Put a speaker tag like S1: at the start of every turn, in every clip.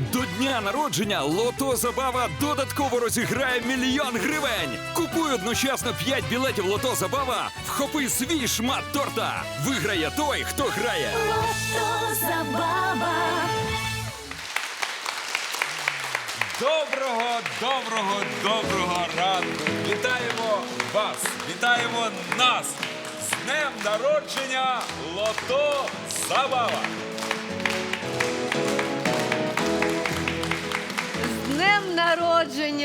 S1: До дня народження Лото Забава додатково розіграє мільйон гривень. Купуй одночасно 5 білетів Лото Забава, вхопи свій шмат торта. Виграє той, хто грає.
S2: Лото забава.
S3: Доброго, доброго, доброго ранку! Вітаємо вас! Вітаємо нас! З днем народження Лото Забава!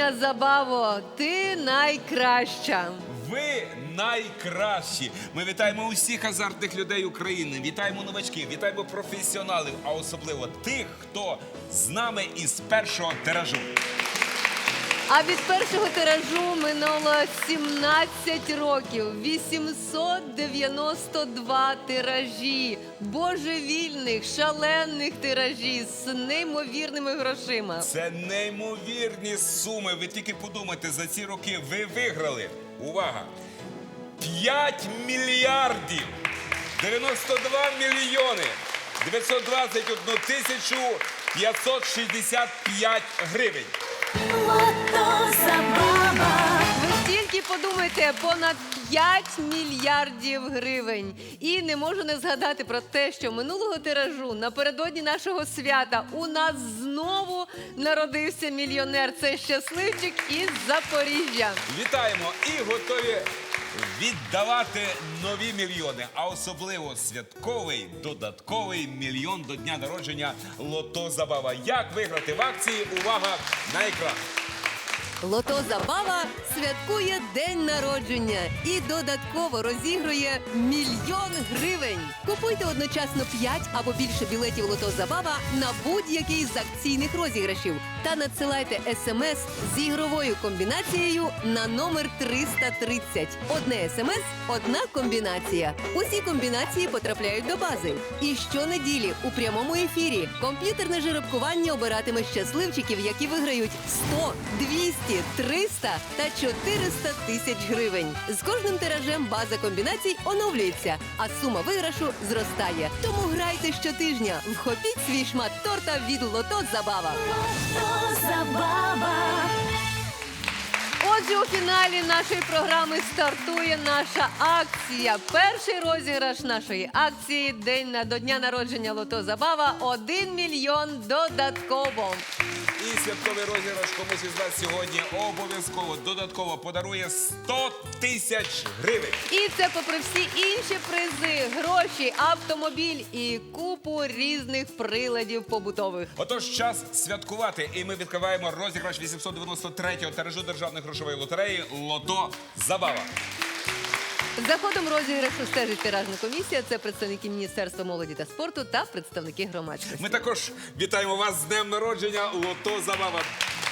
S4: Народження, Забаво! Ти найкраща!
S3: Ви найкращі! Ми вітаємо усіх азартних людей України, вітаємо новачків, вітаємо професіоналів, а особливо тих, хто з нами із першого тиражу.
S4: А від першого тиражу минуло 17 років, 892 тиражі, божевільних, шалених тиражі з неймовірними грошима.
S3: Це неймовірні суми. Ви тільки подумайте, за ці роки ви виграли. Увага! 5 мільярдів 92 мільйони 921 тисячу 565 гривень.
S2: Лото забава.
S4: Подумайте, понад 5 мільярдів гривень. І не можу не згадати про те, що минулого тиражу напередодні нашого свята у нас знову народився мільйонер. Це щасливчик із Запоріжжя.
S3: Вітаємо і готові віддавати нові мільйони, а особливо святковий додатковий мільйон до дня народження Лото Забава. Як виграти в акції? Увага на екран!
S4: Лото Забава святкує день народження і додатково розігрує мільйон гривень. Купуйте одночасно 5 або більше білетів Лото Забава на будь-який з акційних розіграшів та надсилайте смс з ігровою комбінацією на номер 330. Одне смс, одна комбінація. Усі комбінації потрапляють до бази. І щонеділі у прямому ефірі комп'ютерне жеребкування обиратиме щасливчиків, які виграють 100, 200, 300 та 400 тисяч гривень. З кожним тиражем база комбінацій оновлюється, а сума виграшу зростає. Тому грайте щотижня. Вхопіть свій шмат торта від Лото Забава.
S2: Лото забава.
S4: Отже, у фіналі нашої програми стартує наша акція. Перший розіграш нашої акції День на до дня народження Лото Забава 1 мільйон додатково.
S3: І святковий розіграш комусь із вас сьогодні обов'язково додатково подарує 100 тисяч гривень.
S4: І це попри всі інші призи, гроші, автомобіль і купу різних приладів побутових.
S3: Отож, час святкувати, і ми відкриваємо розіграш 893-го тиражу державної грошової лотереї Лото Забава.
S4: За ходом розіграшу стежить тиражна комісія. Це представники Міністерства молоді та спорту та представники громадськості.
S3: Ми також вітаємо вас з днем народження Лото Забава.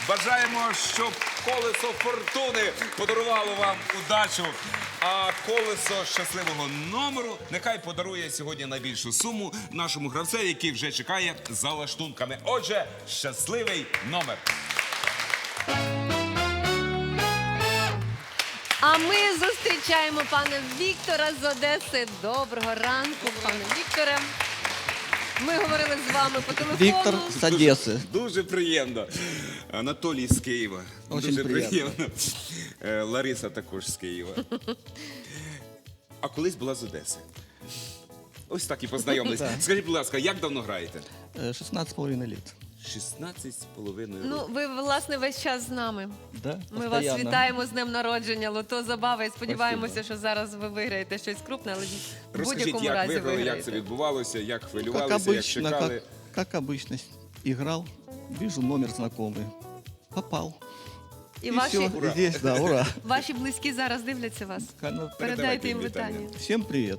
S3: Бажаємо, щоб колесо фортуни подарувало вам удачу. А колесо щасливого номеру нехай подарує сьогодні найбільшу суму нашому гравцеві, який вже чекає за лаштунками. Отже, щасливий номер.
S4: А ми зустрічаємо пана Віктора з Одеси. Доброго ранку, пане Вікторе. Ми говорили з вами по телефону.
S5: Виктор с Одессы.
S3: Дуже приємно. Анатолій з Києва.
S5: Очень
S3: Дуже
S5: приємно.
S3: Е, Лариса також з Києва. А колись була з Одеси. Ось так і познайомились. Скажіть, будь ласка, як давно граєте?
S5: Э, 16 половиной лет.
S3: 16 з половиною
S4: Ну,
S3: років.
S4: ви власне весь час з нами.
S5: Да,
S4: Ми вас
S5: постоянно.
S4: вітаємо з днем народження, лото забава і сподіваємося, що зараз ви виграєте щось крупне, але в
S3: Розкажіть,
S4: будь-якому
S3: як
S4: разі
S3: виграли, як це
S4: виграєте.
S3: відбувалося, як
S5: Как
S3: хвилювалися, як
S5: обычно,
S3: чекали.
S5: как, как обычно. Играл, вижу номер знакомый. Попал.
S4: І
S5: И
S4: ваші,
S5: все, здесь, да, ура.
S4: ваші близькі зараз дивляться вас.
S5: Кана-
S4: Передайте їм
S3: вітання.
S4: вітання.
S5: Всем привет.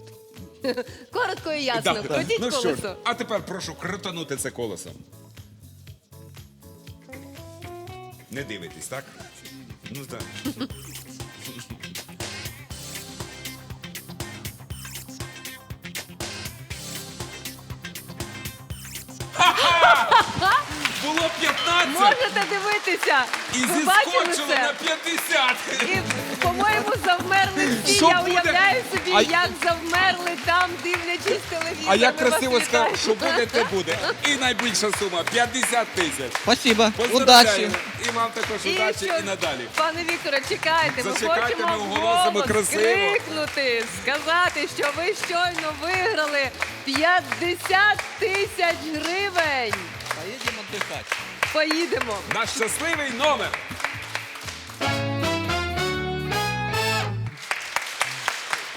S4: Коротко і ясно.
S3: Так,
S4: Крутіть
S3: ну що ж,
S4: колесо.
S3: а тепер прошу крутанути це колесом. Не дивитесь, так? Ну так. було 15
S4: Можете дивитися.
S3: і
S4: Ви бачили
S3: зіскочило на
S4: це?
S3: 50.
S4: І, по-моєму, завмерли всі.
S3: Що
S4: Я
S3: буде?
S4: уявляю собі,
S3: А-
S4: як завмерли там, дивлячись телевізор.
S3: А як
S4: Ми вас
S3: красиво сказав,
S4: вітаємо.
S3: що буде, те буде. І найбільша сума 50 тисяч.
S5: Спасибо. Удачи.
S3: Поздравляємо. І вам також
S4: І
S3: удачі
S4: що,
S3: і надалі.
S4: Пане Вікторе, чекайте, ми
S3: Зачекайте,
S4: хочемо
S3: ми оголосимо
S4: голос
S3: красиво.
S4: крикнути, сказати, що ви щойно виграли 50 тисяч гривень.
S5: Поедем дихати.
S4: Поїдемо.
S3: Наш щасливий номер.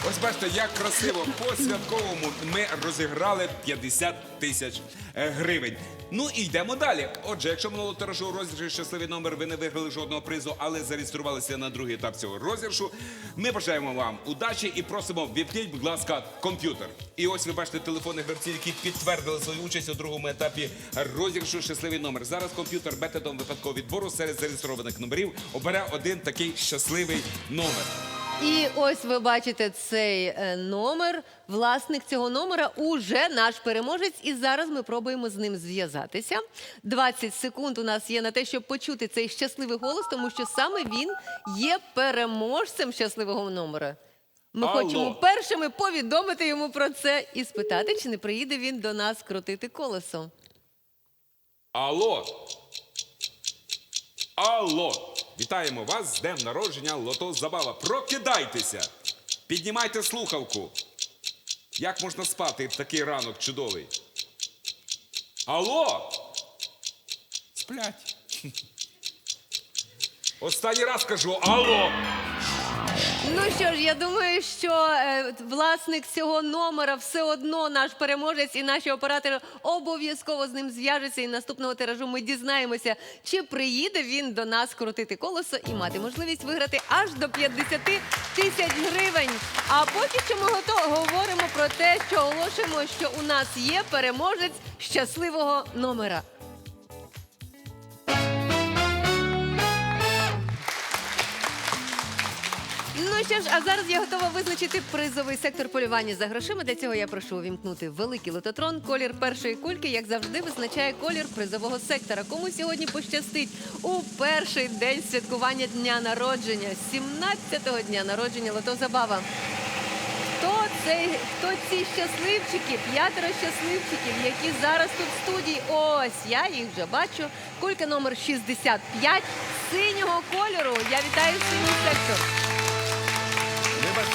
S3: Ось бачите, як красиво по святковому ми розіграли 50 тисяч е, гривень. Ну і йдемо далі. Отже, якщо минулого тиражу розіграшу щасливий номер, ви не виграли жодного призу, але зареєструвалися на другий етап цього розіграшу. Ми бажаємо вам удачі і просимо ввімкніть, будь ласка, комп'ютер. І ось ви бачите телефони гравців, які підтвердили свою участь у другому етапі розіграшу щасливий номер. Зараз комп'ютер методом випадкового відбору серед зареєстрованих номерів обере один такий щасливий номер.
S4: І ось ви бачите цей е, номер. Власник цього номера уже наш переможець. І зараз ми пробуємо з ним зв'язатися. 20 секунд у нас є на те, щоб почути цей щасливий голос, тому що саме він є переможцем щасливого номера. Ми
S3: Алло.
S4: хочемо першими повідомити йому про це і спитати, чи не приїде він до нас крутити колесо.
S3: Алло. Алло. Вітаємо вас з днем народження Лото Забава. Прокидайтеся. Піднімайте слухавку. Як можна спати в такий ранок чудовий? Алло. Сплять. Останній раз кажу алло.
S4: Ну що ж, я думаю, що е, власник цього номера все одно наш переможець і наші оператори обов'язково з ним зв'яжуться. І наступного тиражу ми дізнаємося, чи приїде він до нас крутити колесо і мати можливість виграти аж до 50 тисяч гривень. А поки що ми гото- говоримо про те, що оголошуємо, що у нас є переможець щасливого номера. Що ж, а зараз я готова визначити призовий сектор полювання за грошима. Для цього я прошу увімкнути великий лототрон. Колір першої кульки, як завжди, визначає колір призового сектора. Кому сьогодні пощастить у перший день святкування дня народження, 17-го дня народження Лото Забава. Хто цей, хто ці щасливчики, п'ятеро щасливчиків, які зараз тут в студії? Ось я їх вже бачу. Кулька номер 65 синього кольору. Я вітаю синій сектор.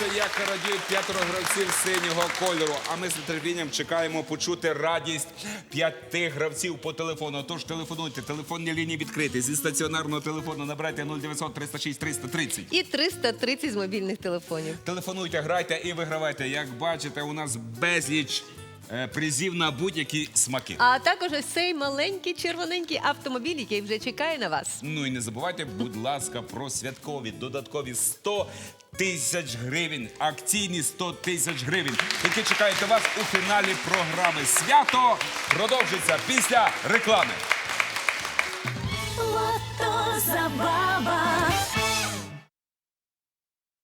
S3: Ви як радіють п'ятеро гравців синього кольору. А ми з нетерпінням чекаємо почути радість п'яти гравців по телефону. Тож телефонуйте, телефонні лінії відкриті. Зі стаціонарного телефону набирайте 0900 306 330.
S4: І 330 з мобільних телефонів.
S3: Телефонуйте, грайте і вигравайте. Як бачите, у нас безліч е, призів на будь-які смаки.
S4: А також ось цей маленький червоненький автомобіль, який вже чекає на вас.
S3: Ну і не забувайте, будь ласка, про святкові додаткові 100 тисяч гривень, акційні 100 тисяч гривень, які чекають на вас у фіналі програми. Свято продовжиться після реклами.